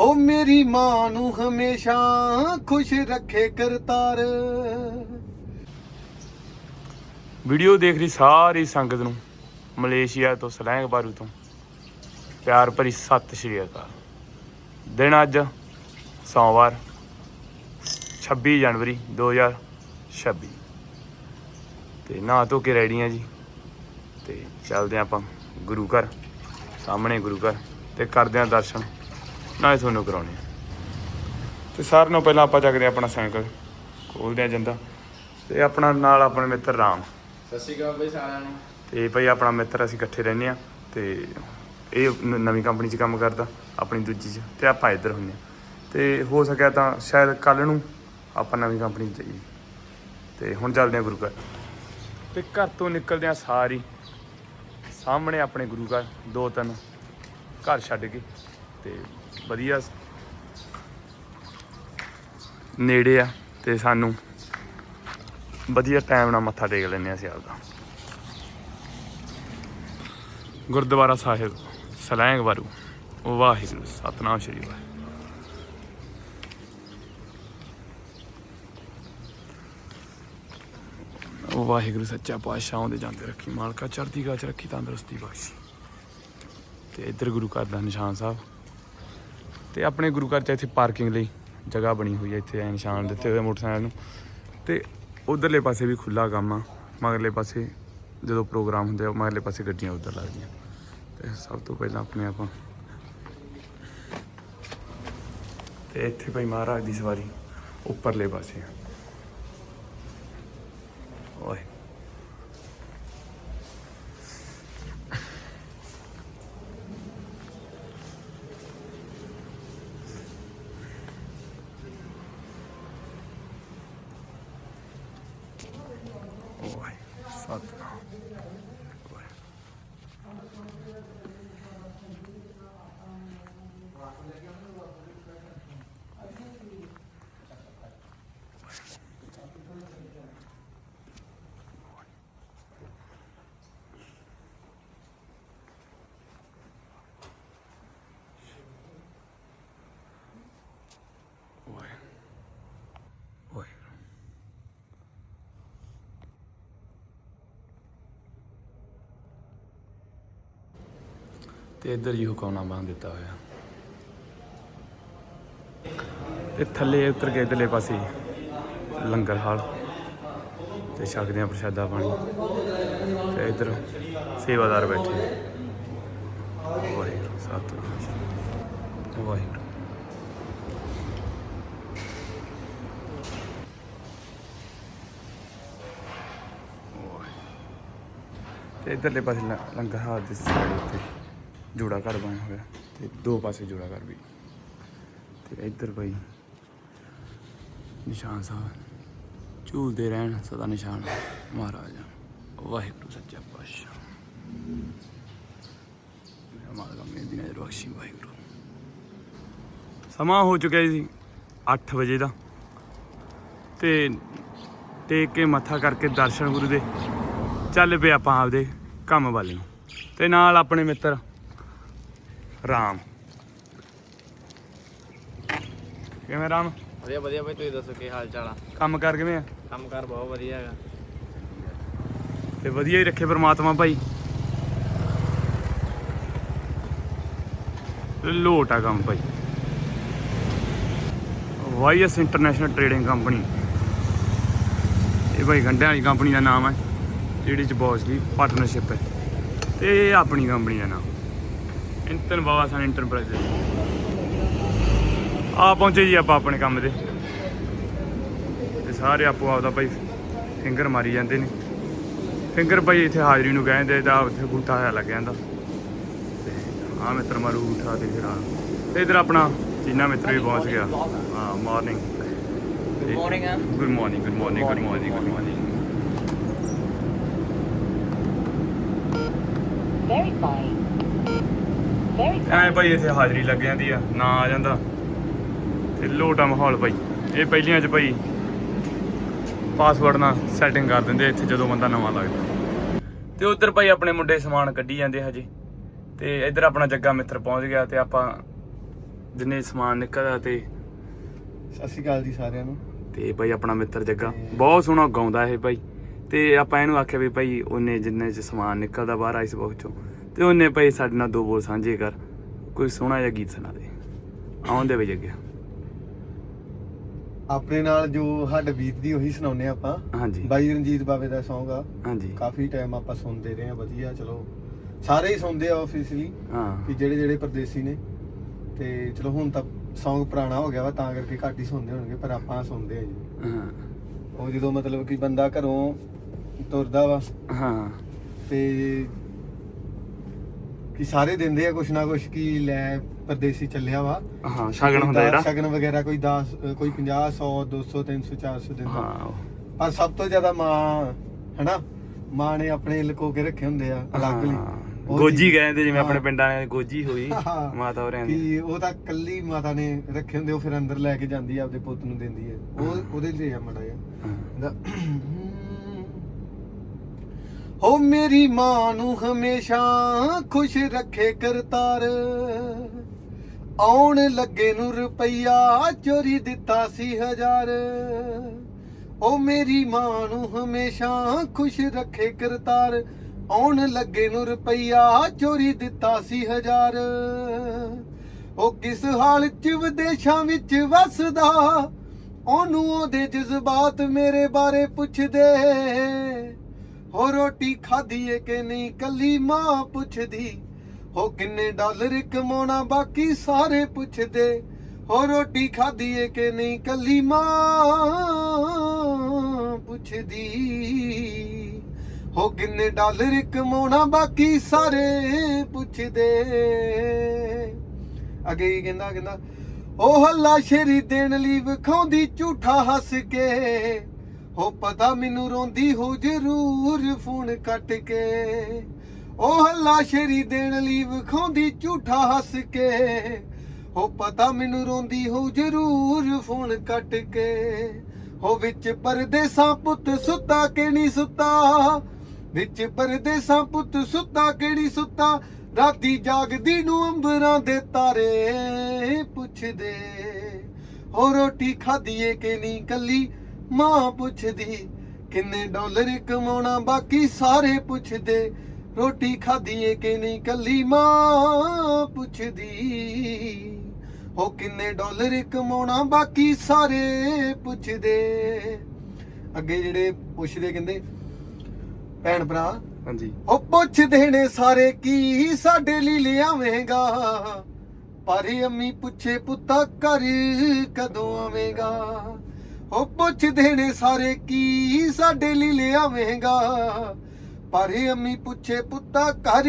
ਹੋ ਮੇਰੀ ਮਾਂ ਨੂੰ ਹਮੇਸ਼ਾ ਖੁਸ਼ ਰੱਖੇ ਕਰਤਾਰ। ਵੀਡੀਓ ਦੇਖ ਰਹੀ ਸਾਰੀ ਸੰਗਤ ਨੂੰ, ਮਲੇਸ਼ੀਆ ਤੋਂ, ਸਲੈਂਗ ਬਾਰੂ ਤੋਂ। ਪਿਆਰ ਭਰੀ ਸਤਿ ਸ਼੍ਰੀ ਅਕਾਲ। ਦਿਨ ਅੱਜ ਸੋਮਵਾਰ 26 ਜਨਵਰੀ 2026 ਤੇ ਨਹਾ ਧੋ ਕੇ ਰੈਡੀ ਆ ਜੀ। ਤੇ ਚੱਲਦੇ ਹਾਂ ਆਪਾਂ ਗੁਰੂ ਘਰ, ਸਾਹਮਣੇ ਗੁਰੂ ਘਰ, ਤੇ ਕਰਦੇ ਹਾਂ ਦਰਸ਼ਨ। ਨਾਲੇ ਤੁਹਾਨੂੰ ਕਰਾਉਣੇ ਤੇ ਸਾਰਿਆਂ ਨੂੰ ਪਹਿਲਾਂ ਆਪਾਂ ਚੱਕਦੇ ਆਪਣਾ ਸਾਈਕਲ। ਖੋਲਦੇ ਆ ਜੰਦਾ। ਤੇ ਆਪਣਾ ਨਾਲ ਆਪਣੇ ਮਿੱਤਰ ਰਾਮ। ਸਤਿ ਸ਼੍ਰੀ ਅਕਾਲ ਬਈ ਸਾਰਿਆਂ ਨੂੰ। ਤੇ ਭਾਈ ਆਪਣਾ ਮਿੱਤਰ ਅਸੀਂ ਇਕੱਠੇ ਰਹਿੰਦੇ ਆ ਤੇ ਇਹ ਨ- ਨਵੀਂ ਕੰਪਨੀ 'ਚ ਕੰਮ ਕਰਦਾ ਆਪਣੀ ਦੂਜੀ 'ਚ। ਤੇ ਆਪਾਂ ਇੱਧਰ ਹੁੰਦੇ ਆ ਤੇ ਹੋ ਸਕਿਆ ਤਾਂ ਸ਼ਾਇਦ ਕੱਲ ਨੂੰ ਆਪਾਂ ਨਵੀਂ ਕੰਪਨੀ 'ਚ ਜਾਈਏ। ਤੇ ਹੁਣ ਚੱਲਦੇ ਆ ਗੁਰੂ ਘਰ। ਤੇ ਘਰ ਤੋਂ ਨਿਕਲਦੇ ਆ ਸਾਰੀ। ਸਾਹਮਣੇ ਆਪਣੇ ਗੁਰੂ ਘਰ ਦੋ ਤਿੰਨ ਘਰ ਛੱਡ ਕੇ। ਤੇ ਵਧੀਆ ਨੇੜੇ ਆ ਤੇ ਸਾਨੂੰ ਵਧੀਆ ਟਾਈਮ ਨਾਲ ਮੱਥਾ ਟੇਕ ਲੈਂਦੇ ਆ ਅਸੀਂ ਆਪਦਾ ਗੁਰਦੁਆਰਾ ਸਾਹਿਬ, ਸਲੈਂਗ ਵਾਰੂ, ਵਾਹਿਗੁਰੂ, ਸਤਨਾਮ ਸ਼੍ਰੀ ਵਾਹਿਗੁਰੂ ਵਾਹਿਗੁਰੂ ਸੱਚਾ ਪਾਤਸ਼ਾਹ ਉਹਦੇ ਜਾਂਦੇ ਰੱਖੀ, ਮਾਲਕਾ ਚੜ੍ਹਦੀ ਕਲਾ ਰੱਖੀ, ਤੰਦਰੁਸਤੀ ਬਖਸ਼ੀ। ਤੇ ਇੱਧਰ ਗੁਰੂ ਘਰ ਦਾ ਨਿਸ਼ਾਨ ਸਾਹਿਬ ਤੇ ਆਪਣੇ ਗੁਰੂ ਘਰ ਚ ਇੱਥੇ ਪਾਰਕਿੰਗ ਲਈ ਜਗ੍ਹਾ ਬਣੀ ਹੋਈ ਹੈ, ਇੱਥੇ ਐ ਨਿਸ਼ਾਨ ਦਿੱਤੇ ਹੋਏ ਮੋਟਰਸਾਈਕਲ ਨੂੰ। ਤੇ ਉਧਰਲੇ ਪਾਸੇ ਵੀ ਖੁੱਲਾ ਕੰਮ ਆ। ਮਗਰਲੇ ਪਾਸੇ ਜਦੋਂ ਪ੍ਰੋਗਰਾਮ ਹੁੰਦੇ ਆ, ਮਗਰਲੇ ਪਾਸੇ ਗੱਡੀਆਂ ਉਧਰ ਲੱਗਦੀਆਂ। ਤੇ ਸਭ ਤੋਂ ਪਹਿਲਾਂ ਆਪਣੇ ਆਪਾਂ ਤੇ ਇੱਥੇ ਭਾਈ ਮਹਾਰਾਜ ਦੀ ਸਵਾਰੀ ਉੱਪਰਲੇ ਪਾਸੇ ਆ। ਸਤਨਾਮ ਤੇ ਇੱਧਰ ਜੀ ਹੁਕਾਉਣਾ ਬੰਨ ਦਿੱਤਾ ਹੋਇਆ। ਤੇ ਥੱਲੇ ਉਤਰ ਕੇ ਇਧਰਲੇ ਪਾਸੇ ਲੰਗਰ ਹਾਲ ਤੇ ਛਕਦੇ ਆ ਪ੍ਰਸ਼ਾਦਾ ਪਾਣੀ। ਤੇ ਇੱਧਰ ਸੇਵਾਦਾਰ ਬੈਠੇ। ਵਾਹਿਗੁਰੂ, ਸਤਿਗੁਰੂ ਵਾਹਿਗੁਰੂ। ਤੇ ਇਧਰਲੇ ਪਾਸੇ ਲੰਗਰ ਹਾਲ ਦੀ ਸਾਈਡ ਉੱਤੇ। ਜੋੜਾ ਘਰ ਬਣਿਆ ਹੋਇਆ। ਤੇ ਦੋ ਪਾਸੇ ਜੋੜਾ ਘਰ ਵੀ। ਤੇ ਇੱਧਰ ਭਾਈ ਨਿਸ਼ਾਨ ਸਾਹਿਬ। ਝੂਲਦੇ ਰਹਿਣ, ਸਦਾ ਨਿਸ਼ਾਨ। ਮਹਾਰਾਜ, ਵਾਹਿਗੁਰੂ, ਸੱਚਾ ਪਾਤਸ਼ਾਹ। ਮੇਰਾ ਮਾਲਕ ਮੇਰੇ ਦਿਨਾਂ ਦੇ ਬਖਸ਼ੀ, ਵਾਹਿਗੁਰੂ। ਸਮਾਂ ਹੋ ਚੁੱਕਿਆ ਸੀ 8 ਵਜੇ ਦਾ। ਤੇ ਟੇਕ ਕੇ ਮੱਥਾ ਕਰਕੇ ਦਰਸ਼ਨ ਗੁਰੂ ਦੇ। ਚੱਲ ਪਏ ਆਪਾਂ ਆਪਦੇ ਕੰਮ ਵੱਲ ਨੂੰ। ਤੇ ਨਾਲ ਆਪਣੇ ਮਿੱਤਰ ਰਾਮ। ਕਿਵੇਂ ਰਾਮ? ਵਧੀਆ ਵਧੀਆ ਬਈ ਤੁਸੀਂ ਦੱਸੋ ਕੀ ਹਾਲ ਚਾਲ ਆ? ਕੰਮ ਕਰ ਕਿਵੇਂ ਆ? ਕੰਮ ਕਾਰ ਬਹੁਤ ਵਧੀਆ ਹੈਗਾ। ਤੇ ਵਧੀਆ ਹੀ ਰੱਖੇ ਪ੍ਰਮਾਤਮਾ ਭਾਈ। ਲੋਟ ਆ ਕੰਮ ਭਾਈ। YS international trading company. ਇਹ ਭਾਈ ਗੰਡਿਆਂ ਵਾਲੀ ਕੰਪਨੀ ਦਾ ਨਾਮ ਹੈ ਜਿਹੜੀ ਚ ਬੌਸ ਦੀ ਪਾਰਟਨਰਸ਼ਿਪ ਹੈ। ਤੇ ਇਹ ਆਪਣੀ ਕੰਪਨੀ ਦਾ ਨਾਮ। ਇੰਟਨ ਬਾਵਾਸਨ ਇੰਟਰਪ੍ਰਾਈਜ਼ ਆ ਪਹੁੰਚੇ ਜੀ ਆਪਾਂ ਆਪਣੇ ਕੰਮ ਦੇ ਤੇ ਸਾਰੇ ਆਪੋ ਆਪਦਾ ਭਾਈ ਫਿੰਗਰ ਮਾਰੀ ਜਾਂਦੇ ਨੇ। ਫਿੰਗਰ ਭਾਈ ਇੱਥੇ ਹਾਜ਼ਰੀ ਨੂੰ ਕਹਿੰਦੇ ਤਾਂ ਉੱਥੇ ਬੂਟਾ ਹੋਇਆ ਲੱਗ ਜਾਂਦਾ। ਤੇ ਆ ਮਿੱਤਰ ਮਾਰੂ ਬੂਟਾ ਤੇ ਫਿਰ ਆ। ਤੇ ਇਧਰ ਆਪਣਾ ਚੀਨਾ ਮਿੱਤਰ ਵੀ ਪਹੁੰਚ ਗਿਆ। ਹਾਂ morning good morning good morning good morning good morning good morning ਐ ਭਾਈ ਇੱਥੇ ਹਾਜ਼ਰੀ ਲੱਗ ਜਾਂਦੀ ਆ ਨਾ ਆ ਜਾਂਦਾ। ਤੇ ਲੋਟਾ ਮਾਹੌਲ ਭਾਈ। ਇਹ ਪਹਿਲੀਆਂ ਚ ਭਾਈ ਪਾਸਵਰਡ ਨਾਲ ਸੈਟਿੰਗ ਕਰ ਦਿੰਦੇ ਇੱਥੇ ਜਦੋਂ ਬੰਦਾ ਨਵਾਂ ਲੱਗਦਾ। ਤੇ ਉਧਰ ਭਾਈ ਆਪਣੇ ਮੁੰਡੇ ਸਮਾਨ ਕੱਢੀ ਜਾਂਦੇ ਹਜੇ। ਤੇ ਇੱਧਰ ਆਪਣਾ ਜੱਗਾ ਮਿੱਤਰ ਪਹੁੰਚ ਗਿਆ ਤੇ ਆਪਾਂ ਜਿੰਨੇ ਸਮਾਨ ਨਿਕਲਦਾ ਤੇ ਸਤਿ ਸ਼੍ਰੀ ਅਕਾਲ ਜੀ ਸਾਰਿਆਂ ਨੂੰ। ਤੇ ਭਾਈ ਆਪਣਾ ਮਿੱਤਰ ਜੱਗਾ। ਬਹੁਤ ਸੋਹਣਾ ਗਾਉਂਦਾ ਇਹ ਭਾਈ। ਤੇ ਆਪਾਂ ਇਹਨੂੰ ਆਖਿਆ ਵੀ ਭਾਈ ਉਹਨੇ ਜਿੰਨੇ ਚ ਸਮਾਨ ਨਿਕਲਦਾ ਬਾਹਰ ਆਈਸ ਬਾਕਸ ਚੋਂ। ਤੇ ਉਹਨੇ ਭਾਈ ਸਾਡੇ ਨਾਲ ਦੋ ਬੋਲ ਸਾਂਝੇ ਕਰ। ਕੋਈ ਸੋਹਣਾ ਜਿਹਾ ਗੀਤ ਸੁਣਾ ਦੇ। ਆਉਂਦੇ ਵੀ ਜੱਗਿਆ ਆਪਣੇ ਨਾਲ ਜੋ ਹੱਡ ਬੀਤਦੀ ਉਹੀ ਸੁਣਾਉਨੇ ਆਪਾਂ। ਹਾਂਜੀ। ਬਾਈ ਰਣਜੀਤ ਬਾਵੇ ਦਾ Song ਆ। ਹਾਂਜੀ। ਕਾਫੀ ਟਾਈਮ ਆਪਾਂ ਸੁਣਦੇ ਰਹੇ ਆ ਵਧੀਆ ਚਲੋ। ਸਾਰੇ ਹੀ ਸੁਣਦੇ ਆ ਆਫੀਸ਼ੀਅਲੀ ਹਾਂ। ਕਿ ਜਿਹੜੇ ਜਿਹੜੇ ਪਰਦੇਸੀ ਨੇ। ਤੇ ਚਲੋ ਹੁਣ ਤਾਂ Song ਪੁਰਾਣਾ ਹੋ ਗਿਆ ਵਾ ਤਾਂ ਕਰਕੇ ਘੱਟ ਹੀ ਸੁਣਦੇ ਹੋਣਗੇ ਪਰ ਆਪਾਂ ਸੁਣਦੇ ਆ ਜੀ। ਹਾਂ। ਉਹ ਜਦੋਂ ਮਤਲਬ ਕਿ ਬੰਦਾ ਘਰੋਂ ਤੁਰਦਾ ਵਾ ਹਾਂ। ਤੇ ਕਿ ਸਾਰੇ ਦਿੰਦੇ ਆ ਕੁਛ ਨਾ ਕੁਛ ਕਿ ਲੈ ਪਰਦੇਸੀ ਚੱਲਿਆ ਵਾ। ਹਾਂ ਸ਼ਗਨ ਹੁੰਦਾ ਜਿਹੜਾ। ਸ਼ਗਨ ਵਗੈਰਾ ਕੋਈ 10 ਕੋਈ 50 100 200 300 400 ਦਿੰਦਾ। ਹਾਂ। ਪਰ ਸਭ ਤੋਂ ਜ਼ਿਆਦਾ ਮਾਂ ਹਨਾ? ਮਾਂ ਨੇ ਆਪਣੇ ਲੁਕੋ ਕੇ ਰੱਖੇ ਹੁੰਦੇ ਆ ਅਲੱਗ ਲਈ। ਗੋਜੀ ਕਹਿੰਦੇ ਜਿਵੇਂ ਆਪਣੇ। ਪਿੰਡਾਂ ਨੇ ਗੋਜੀ ਹੋਈ। ਮਾਤਾ ਹੋਰਿਆਂ ਦੀ। ਕਿ ਉਹ ਤਾਂ ਕੱਲੀ ਮਾਤਾ ਨੇ ਰੱਖੇ ਹੁੰਦੇ ਉਹ ਫਿਰ ਅੰਦਰ ਲੈ ਕੇ ਜਾਂਦੀ ਆ ਆਪਦੇ ਪੁੱਤ ਨੂੰ ਦਿੰਦੀ ਹੈ ਉਹ ਉਹਦੇ ਲਈ ਆ ਮੜਾ ਜਿਹਾ। ਹਾਂ। ਹੋ ਮੇਰੀ ਮਾਂ ਨੂੰ ਹਮੇਸ਼ਾ ਖੁਸ਼ ਰੱਖੇ ਕਰਤਾਰ। ਆਉਣ ਲੱਗੇ ਨੂੰ ਰੁਪਈਆ ਚੋਰੀ ਦਿੱਤਾ ਸੀ ਹਜ਼ਾਰ। ਉਹ ਮੇਰੀ ਮਾਂ ਨੂੰ ਹਮੇਸ਼ਾ ਖੁਸ਼ ਰੱਖੇ ਕਰਤਾਰ। ਆਉਣ ਲੱਗੇ ਨੂੰ ਰੁਪਈਆ ਚੋਰੀ ਦਿੱਤਾ ਸੀ ਹਜ਼ਾਰ। ਉਹ ਕਿਸ ਹਾਲ ਚ ਵਿਦੇਸ਼ਾਂ ਵਿੱਚ ਵਸਦਾ, ਉਹਨੂੰ ਉਹਦੇ ਜਜ਼ਬਾਤ ਮੇਰੇ ਬਾਰੇ ਪੁੱਛਦੇ। ਹੋ ਰੋਟੀ ਖਾਧੀ ਏ ਕਿ ਨਹੀਂ ਕੱਲੀ ਮਾਂ ਪੁੱਛਦੀ। ਹੋ ਕਿੰਨੇ ਡਾਲਰ ਕਮਾਉਣਾ ਬਾਕੀ ਸਾਰੇ ਪੁੱਛਦੇ। ਹੋ ਰੋਟੀ ਖਾਧੀ ਏ ਕਿ ਨਹੀਂ ਕੱਲੀ ਮਾਂ ਪੁੱਛਦੀ। ਹੋ ਕਿੰਨੇ ਡਾਲਰ ਕਮਾਉਣਾ ਬਾਕੀ ਸਾਰੇ ਪੁੱਛਦੇ। ਅੱਗੇ ਕੀ ਕਹਿੰਦਾ ਕਹਿੰਦਾ, ਉਹ ਹੱਲਾ ਸ਼ੇਰੀ ਦੇਣ ਲਈ ਵਿਖਾਉਂਦੀ ਝੂਠਾ ਹੱਸ ਕੇ। ਉਹ ਪਤਾ ਮੈਨੂੰ ਰੋਂਦੀ ਹੋ ਜ਼ਰੂਰ ਫੋਨ ਕੱਟ ਕੇ। ਉਹ ਹੱਲਾ ਸ਼ੇਰੀ ਦੇਣ ਲਈ ਵਿਖਾਉਂਦੀ ਝੂਠਾ ਹੱਸ ਕੇ। ਉਹ ਪਤਾ ਮੈਨੂੰ ਰੋਂਦੀ ਹੋ ਜ਼ਰੂਰ ਫੋਨ ਕੱਟ ਕੇ। ਹੋ ਵਿੱਚ ਪਰਦੇਸਾਂ ਪੁੱਤ ਸੁੱਤਾ ਕਿ ਸੁੱਤਾ। ਵਿੱਚ ਪਰਦੇਸਾਂ ਪੁੱਤ ਸੁੱਤਾ ਕਿਹੜੀ ਸੁੱਤਾ। ਰਾਤੀ ਜਾਗਦੀ ਨੂੰ ਅੰਬਰਾਂ ਦੇ ਤਾਰੇ ਪੁੱਛਦੇ। ਹੋ ਰੋਟੀ ਖਾਧੀਏ ਏ ਕਿ ਨਹੀਂ ਕੱਲੀ? ਮਾਂ ਪੁੱਛਦੀ ਕਿੰਨੇ ਡਾਲਰ ਕਮਾਉਣਾ ਬਾਕੀ ਸਾਰੇ ਪੁੱਛਦੇ ਰੋਟੀ ਖਾਧੀ ਏ ਕਿ ਨਹੀਂ ਕੱਲੀ ਮਾਂ ਪੁੱਛਦੀ। ਹੋ ਕਿੰਨੇ ਡਾਲਰ ਕਮਾਉਣਾ ਬਾਕੀ ਸਾਰੇ ਪੁੱਛਦੇ। ਅੱਗੇ ਜਿਹੜੇ ਪੁੱਛਦੇ ਕਹਿੰਦੇ ਭੈਣ ਭਰਾ ਹਾਂਜੀ। ਉਹ ਪੁੱਛਦੇ ਨੇ ਸਾਰੇ ਕੀ ਸਾਡੇ ਲਈ ਲਿਆਵੇਂਗਾ? ਪਰ ਅੰਮੀ ਪੁੱਛੇ ਪੁੱਤਾ ਘਰ ਕਦੋਂ ਆਵੇਂਗਾ? ਉਹ ਪੁੱਛਦੇ ਨੇ ਸਾਰੇ ਕੀ ਸਾਡੇ ਲਈ ਲਿਆਵੇਂਗਾ? ਪਰ ਅੰਮੀ ਪੁੱਛੇ, ਪੁੱਤਾ ਘਰ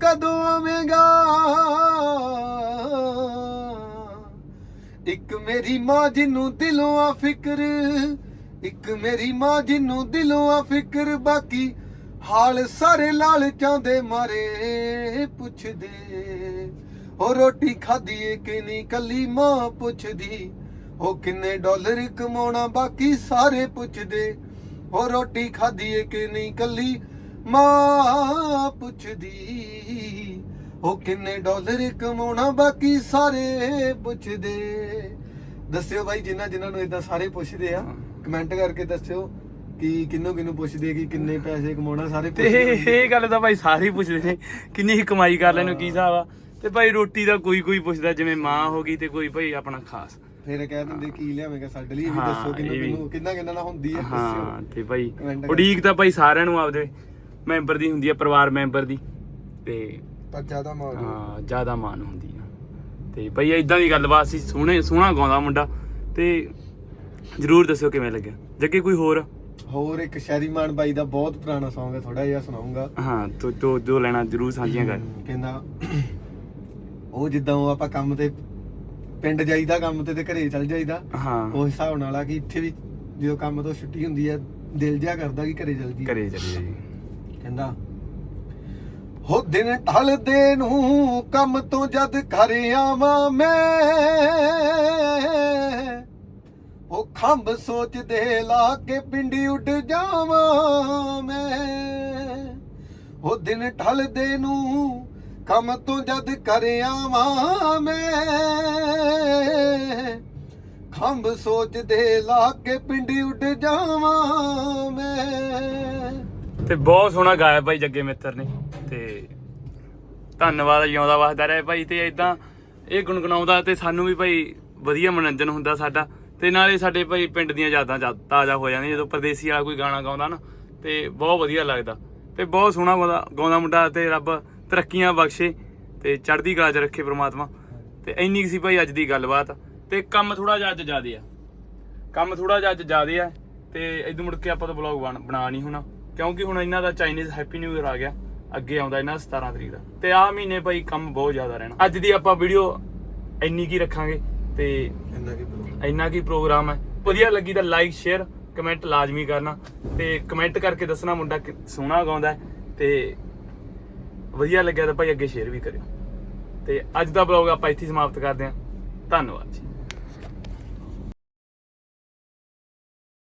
ਕਦੋਂ ਆਵੇਂਗਾ? ਇੱਕ ਮੇਰੀ ਮਾਂ ਜਿਹਨੂੰ ਦਿਲੋਂ ਆ ਫਿਕਰ, ਇੱਕ ਮੇਰੀ ਮਾਂ ਜਿਹਨੂੰ ਦਿਲੋਂ ਆ ਫਿਕਰ, ਬਾਕੀ ਹਾਲ ਸਾਰੇ ਲਾਲਚਾਂ ਦੇ ਮਾਰੇ ਪੁੱਛਦੇ। ਉਹ ਰੋਟੀ ਖਾਧੀ ਏ ਕਿ ਨਹੀਂ ਕੱਲੀ ਮਾਂ ਪੁੱਛਦੀ। ਉਹ ਕਿੰਨੇ ਡਾਲਰ ਕਮਾਉਣਾ ਬਾਕੀ ਸਾਰੇ ਪੁੱਛਦੇ। ਉਹ ਰੋਟੀ ਖਾਧੀ ਏ ਕਿ ਨਹੀਂ ਕੱਲੀ ਮਾਂ ਪੁੱਛਦੀ। ਉਹ ਕਿੰਨੇ ਡਾਲਰ ਕਮਾਉਣਾ ਬਾਕੀ ਸਾਰੇ ਪੁੱਛਦੇ। ਦੱਸਿਓ ਬਾਈ ਜਿਨ੍ਹਾਂ ਜਿਨ੍ਹਾਂ ਨੂੰ ਇਦਾਂ ਸਾਰੇ ਪੁੱਛਦੇ ਆ ਕਮੈਂਟ ਕਰਕੇ ਦੱਸਿਓ ਕਿ ਕਿੰਨੂੰ ਕਿੰਨੂੰ ਪੁੱਛਦੇ ਕਿ ਕਿੰਨੇ ਪੈਸੇ ਕਮਾਉਣਾ ਸਾਰੇ ਤੇ ਇਹ ਗੱਲ ਤਾਂ ਭਾਈ ਸਾਰੇ ਹੀ ਪੁੱਛਦੇ ਨੇ ਕਿੰਨੀ ਕੁ ਕਮਾਈ ਕਰ ਲੈਣ ਨੂੰ ਕੀ ਹਿਸਾਬ ਆ। ਤੇ ਭਾਈ ਰੋਟੀ ਦਾ ਕੋਈ ਕੋਈ ਪੁੱਛਦਾ ਜਿਵੇਂ ਮਾਂ ਹੋ ਗਈ ਤੇ ਕੋਈ ਭਾਈ ਆਪਣਾ ਖਾਸ। ਫਿਰ ਕਹਿ ਦਿੰਦੇ ਕੀ ਲਿਆਵੇਂਗਾ ਸਾਡੇ ਲਈ ਇਹ ਵੀ ਹਾਂ, ਦੱਸੋ ਕਿੰਨੂੰ ਇਹ ਵੀ। ਕਿੰਨੂੰ ਕਿੰਨਾ ਕਿੰਨਾ ਨਾਲ ਹੁੰਦੀ ਹੈ ਹਾਂ ਤੇ ਭਾਈ Comment। ਉਡੀਕ ਤਾਂ ਭਾਈ ਸਾਰਿਆਂ ਨੂੰ ਆਪਦੇ ਮੈਂਬਰ ਦੀ ਹੁੰਦੀ ਆ ਪਰਿਵਾਰ ਮੈਂਬਰ ਦੀ। ਤੇ ਪਰ ਜ਼ਿਆਦਾ ਮਾਰ ਹਾਂ ਜ਼ਿਆਦਾ ਮਾਨ ਹੁੰਦੀ ਆ। ਤੇ ਭਾਈ ਇਦਾਂ ਦੀ ਗੱਲਬਾਤ ਸੀ ਸੋਹਣੇ ਸੋਹਣਾ ਗਾਉਂਦਾ ਮੁੰਡਾ। ਤੇ ਜਰੂਰ ਦੱਸਿਓ ਕਿਵੇਂ ਲੱਗਿਆ? ਜੱਗੇ ਕੋਈ ਹੋਰ? ਹੋਰ ਇੱਕ ਸ਼ੈਰੀਮਾਨ ਬਾਈ ਦਾ ਬਹੁਤ ਪੁਰਾਣਾ Song ਹੈ ਥੋੜਾ ਜਿਹਾ ਸੁਣਾਉਂਗਾ। ਹਾਂ ਤੋ ਦੋ ਦੋ ਲੈਣਾ ਜਰੂਰ ਸਾਂਝੀਆਂ ਕਰ। ਕਹਿੰਦਾ ਉਹ ਜਿੱਦਾਂ ਉਹ ਆਪਾਂ ਕੰਮ ਤੇ ਪਿੰਡ ਜਾਈਦਾ ਕੰਮ ਤੇ ਤੇ ਘਰੇ ਚੱਲ ਜਾਈਦਾ। ਹਾਂ। ਉਸ ਹਿਸਾਬ ਨਾਲ ਆ ਕਿ ਇੱਥੇ ਵੀ ਜਦੋਂ ਕੰਮ ਤੋਂ ਛੁੱਟੀ ਹੁੰਦੀ ਹੈ ਦਿਲ ਜਿਹਾ ਕਰਦਾ ਕਿ ਘਰੇ ਚੱਲ ਜੀ ਕਰੇ ਚਲੀ ਜੀ। ਕਹਿੰਦਾ ਹੋ ਦਿਨ ਢਲਦੇ ਨੂੰ ਕੰਮ ਤੋਂ ਜਦ ਘਰ ਆਵਾਂ ਮੈਂ ਉਹ ਖੰਭ ਸੋਚਦੇ ਲਾ ਕੇ ਪਿੰਡੀ ਉੱਡ ਜਾਵਾਂ ਮੈਂ। ਉਹ ਦਿਨ ਢਲਦੇ ਨੂੰ ਕੰਮ ਤੋਂ ਜਦ ਕਰ ਆਵਾਂ ਮੈਂ, ਖੰਭ ਸੋਚਦੇ ਲਾ ਕੇ ਪਿੰਡੀ ਉੱਡ ਜਾਵਾਂ ਮੈਂ। ਤੇ ਬਹੁਤ ਸੋਹਣਾ ਗਾਇਆ ਭਾਈ ਜੱਗੇ ਮਿੱਤਰ ਨੇ, ਤੇ ਧੰਨਵਾਦ ਜਿਉਂਦਾ ਵਸਦਾ ਰਹੇ ਭਾਈ, ਤੇ ਇਦਾਂ ਇਹ ਗੁੰਗਣਾਉਂਦਾ ਤੇ ਸਾਨੂੰ ਵੀ ਭਾਈ ਵਧੀਆ ਮਨੋਰੰਜਨ ਹੁੰਦਾ ਸਾਡਾ, ਤੇ ਨਾਲੇ ਸਾਡੇ ਭਾਈ ਪਿੰਡ ਦੀਆਂ ਯਾਦਾਂ ਜਾ- ਤਾਜ਼ਾ ਹੋ ਜਾਂਦੀਆਂ, ਜਦੋਂ ਪਰਦੇਸੀ ਵਾਲਾ ਕੋਈ ਗਾਣਾ ਗਾਉਂਦਾ ਨਾ, ਤੇ ਬਹੁਤ ਵਧੀਆ ਲੱਗਦਾ, ਤੇ ਬਹੁਤ ਸੋਹਣਾ ਗਾਉਂਦਾ ਗਾਉਂਦਾ ਮੁੰਡਾ ਤੇ ਰੱਬ ਤਰੱਕੀਆਂ ਬਖਸ਼ੇ ਤੇ ਚੜ੍ਹਦੀ ਕਲਾ 'ਚ ਰੱਖੇ ਪ੍ਰਮਾਤਮਾ। ਤੇ ਇੰਨੀ ਕੁ ਸੀ ਭਾਈ ਅੱਜ ਦੀ ਗੱਲਬਾਤ। ਤੇ ਕੰਮ ਥੋੜਾ ਜਿਹਾ ਅੱਜ ਜ਼ਿਆਦੇ ਆ। ਕੰਮ ਥੋੜਾ ਜਿਹਾ ਅੱਜ ਜ਼ਿਆਦੇ ਆ। ਤੇ ਇਦੋਂ ਮੁੜ ਕੇ ਆਪਾਂ ਤਾਂ ਬਲੌਗ ਬਣਾ ਨਹੀਂ ਹੋਣਾ। ਕਿਉਂਕਿ ਹੁਣ ਇਹਨਾਂ ਦਾ ਚਾਈਨੀਜ਼ ਹੈਪੀ ਨਿਊ ਇਅਰ ਆ ਗਿਆ। ਅੱਗੇ ਆਉਂਦਾ ਇਹਨਾਂ ਦਾ 17 ਤਰੀਕ ਦਾ। ਤੇ ਆਹ ਮਹੀਨੇ ਭਾਈ ਕੰਮ ਬਹੁਤ ਜ਼ਿਆਦਾ ਰਹਿਣਾ। ਅੱਜ ਦੀ ਆਪਾਂ ਵੀਡੀਓ ਇੰਨੀ ਕੀ ਰੱਖਾਂਗੇ। ਤੇ ਇੰਨਾ ਕੀ ਬੋਲਾਂ ਇੰਨਾ ਕੀ ਪ੍ਰੋਗਰਾਮ ਹੈ ਵਧੀਆ ਲੱਗੀ ਤਾਂ ਲਾਈਕ ਸ਼ੇਅਰ ਕਮੈਂਟ ਲਾਜ਼ਮੀ ਕਰਨਾ। ਤੇ ਕਮੈਂਟ ਕਰਕੇ ਦੱਸਣਾ ਮੁੰਡਾ ਕਿ- ਸੋਹਣਾ ਗਾਉਂਦਾ। ਤੇ ਵਧੀਆ ਲੱਗਿਆ ਤਾਂ ਭਾਈ ਅੱਗੇ ਸ਼ੇਅਰ ਵੀ ਕਰਿਓ। ਤੇ ਅੱਜ ਦਾ ਬਲੌਗ ਆਪਾਂ ਇੱਥੇ ਸਮਾਪਤ ਕਰਦੇ ਹਾਂ। ਧੰਨਵਾਦ ਜੀ।